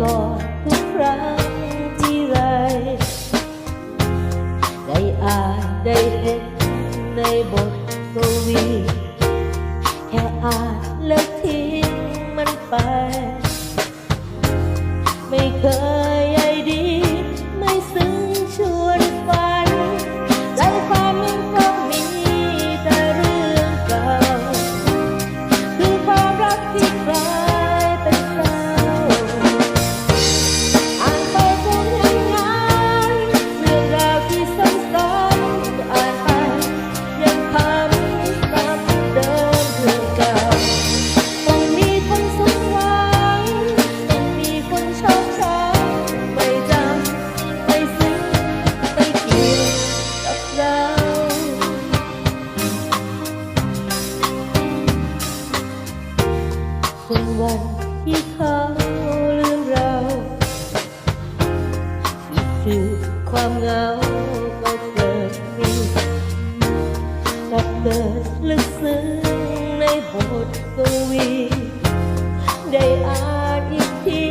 บอกทุกครั้งที่ไร ได้อ่านได้เห็นในบทกวี แค่อ่านแล้วทิ้งมันไป ไม่เคย ถึงวันที่เขาลืมเราสู่ความเหงาก็เกิดขึ้นนับเบิดลึกซึ้งในบทกวี ได้อ่านอีกที